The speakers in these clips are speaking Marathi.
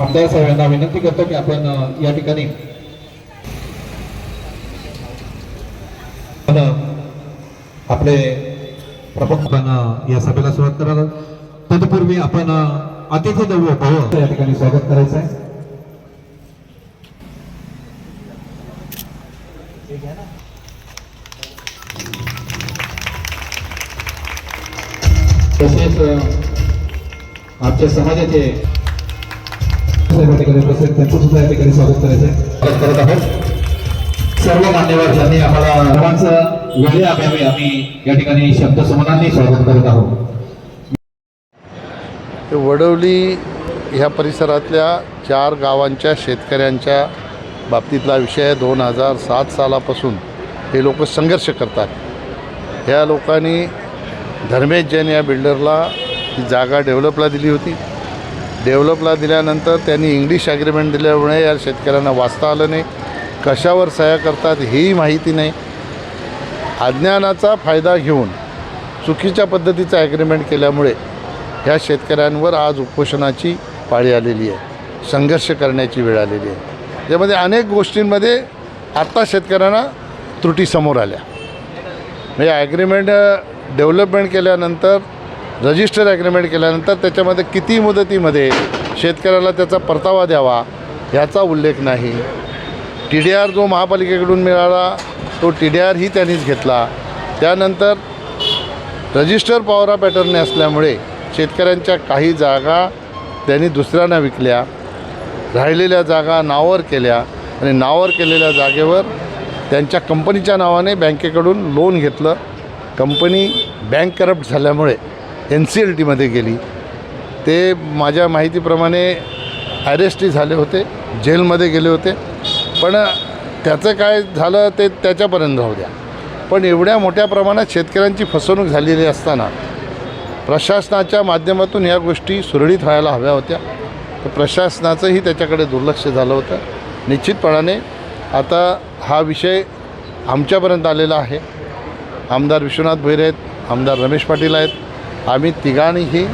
आमदार साहेबांना विनंती करतो की आपण या ठिकाणी आपले प्रमुख आपण या सभेला सुरुवात करायला तत्पूर्वी आपण अतिथी देवो भव या ठिकाणी स्वागत करायचं आहे. तसेच आमच्या समाजाचे साहेब या ठिकाणी उपस्थित त्यांचं सुद्धा या ठिकाणी स्वागत करायचं स्वागत करत आहोत सर्व मान्यवर ज्यांनी आम्हाला सर्वांचं वेळे आम्ही आम्ही या ठिकाणी शब्दसमानांनी स्वागत करत आहोत वडवली ह्या परिसरातल्या चार गावांच्या शेतकऱ्यांच्या बाबतीतला विषय दोन हजार सात सालापासून हे लोक संघर्ष करतात. ह्या लोकांनी धर्मेश जैन या बिल्डरला ही जागा डेव्हलपला दिली होती. डेव्हलपला दिल्यानंतर त्यांनी इंग्लिश ॲग्रीमेंट दिल्यामुळे या शेतकऱ्यांना वाचता आलं नाही. कशावर सह्या करतात हेही माहिती नाही. अज्ञानाचा फायदा घेऊन चुकीच्या पद्धतीचं ॲग्रीमेंट केल्यामुळे ह्या शेतकऱ्यांवर आज उपोषणाची पाळी आलेली आहे. संघर्ष करण्याची वेळ आलेली आहे. त्यामध्ये अनेक गोष्टींमध्ये आत्ता शेतकऱ्यांना त्रुटी समोर आल्या. म्हणजे ॲग्रीमेंट डेव्हलपमेंट केल्यानंतर रजिस्टर ॲग्रीमेंट केल्यानंतर त्याच्यामध्ये किती मुदतीमध्ये शेतकऱ्याला त्याचा परतावा द्यावा ह्याचा उल्लेख नाही. टी डी आर जो महापालिकेकडून मिळाला तो टी डी आरही त्यांनीच घेतला. त्यानंतर रजिस्टर पॉवर पॅटर्न असल्यामुळे शेतकऱ्यांच्या काही जागा त्यांनी दुसऱ्यांना विकल्या. राहिलेल्या जागा नावावर केल्या आणि नावावर केलेल्या जागेवर त्यांच्या कंपनीच्या नावाने बँकेकडून लोन घेतलं. कंपनी बँक करप्ट झाल्यामुळे एन सी एल टीमध्ये गेली. ते माझ्या माहितीप्रमाणे अरेस्टही झाले होते जेलमध्ये गेले होते. पण त्याचं काय झालं ते त्याच्यापर्यंत राहू द्या. पण एवढ्या मोठ्या प्रमाणात शेतकऱ्यांची फसवणूक झालेली असताना प्रशासनाच्या माध्यमातून ह्या गोष्टी सुरळीत व्हायला हव्या होत्या. तर प्रशासनाचंही त्याच्याकडे दुर्लक्ष झालं होतं. निश्चितपणाने आता हा विषय आमच्यापर्यंत आलेला आहे. आमदार विश्वनाथ भैर आहेत आमदार रमेश पाटील आहेत आम्ही तिघांनीही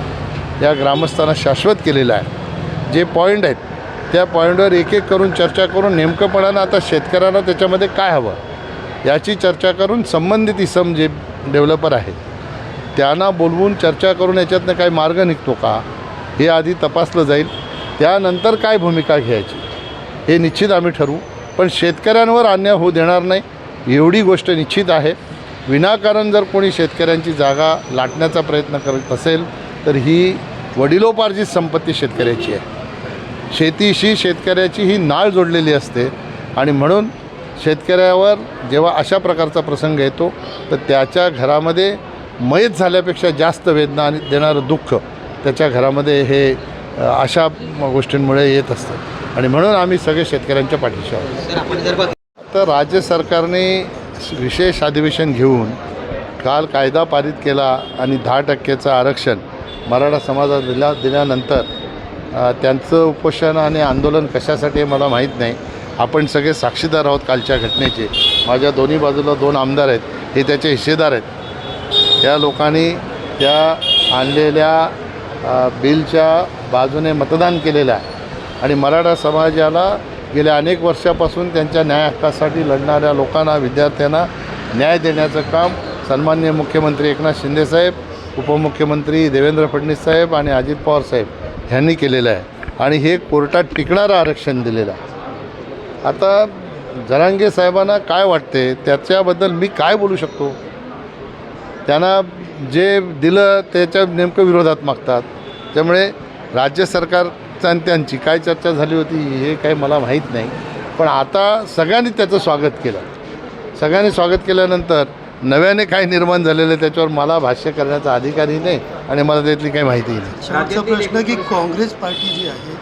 या ग्रामस्थांना शाश्वत केलेलं आहे. जे पॉईंट आहेत त्या पॉईंटवर एक एक करून चर्चा करून नेमकंपणानं आता शेतकऱ्यांना त्याच्यामध्ये काय हवं? याची चर्चा करून संबंधित इसम जे डेव्हलपर आहेत त्यांना बोलवून चर्चा करून याच्यातनं काही मार्ग निघतो का? हे आधी तपासलं जाईल. त्यानंतर काय भूमिका घ्यायची? हे निश्चित आम्ही ठरवू. पण शेतकऱ्यांवर अन्याय होऊ देणार नाही एवढी गोष्ट निश्चित आहे. विनाकारण जर कोणी शेतकऱ्यांची जागा लाटण्याचा प्रयत्न करत असेल तर ही वडिलोपार्जित संपत्ती शेतकऱ्याची आहे. शेतीशी शेतकऱ्याची ही नाळ जोडलेली असते आणि म्हणून शेतकऱ्यावर जेव्हा अशा प्रकारचा प्रसंग येतो तर त्याच्या घरामध्ये मयत झाल्यापेक्षा जास्त वेदना आणि देणारं दुःख त्याच्या घरामध्ये हे अशा गोष्टींमुळे येत असतं. आणि म्हणून आम्ही सगळे शेतकऱ्यांच्या पाठीशी आहोत. तर राज्य सरकारने विशेष अधिवेशन घेऊन काल कायदा पारित केला आणि दहा टक्केचं आरक्षण मराठा समाजात दिल्या दिल्यानंतर त्यांचं उपोषण आणि आंदोलन कशासाठी आहे मला माहीत नाही. आपण सगळे साक्षीदार आहोत कालच्या घटनेचे. माझ्या दोन्ही बाजूला दोन आमदार आहेत. हे त्याचे हिस्सेदार आहेत. त्या लोकांनी त्या आणलेल्या बिलच्या बाजूने मतदान केलेलं आहे. आणि मराठा समाजाला गेल्या अनेक वर्षापासून त्यांच्या न्याय हक्कासाठी लढणाऱ्या लोकांना विद्यार्थ्यांना न्याय देण्याचं काम सन्मान्य मुख्यमंत्री एकनाथ शिंदेसाहेब उपमुख्यमंत्री देवेंद्र फडणवीस साहेब आणि अजित पवार साहेब ह्यांनी केलेलं आहे. आणि हे कोर्टात टिकणारं आरक्षण दिलेलं आहे. आता जरांगे साहेबांना काय वाटते त्याच्याबद्दल मी काय बोलू शकतो? त्यांना जे दिलं त्याच्या नेमकं विरोधात मागतात. त्यामुळे राज्य सरकार आणि त्यांची काय चर्चा झाली होती हे काही मला माहीत नाही. पण आता सगळ्यांनी त्याचं स्वागत केलं. सगळ्यांनी स्वागत केल्यानंतर नव्याने काय निर्माण झालेलं आहे त्याच्यावर मला भाष्य करण्याचा अधिकारही नाही आणि मला त्यातली काही माहितीही नाही. प्रश्न की काँग्रेस पार्टी जी आहे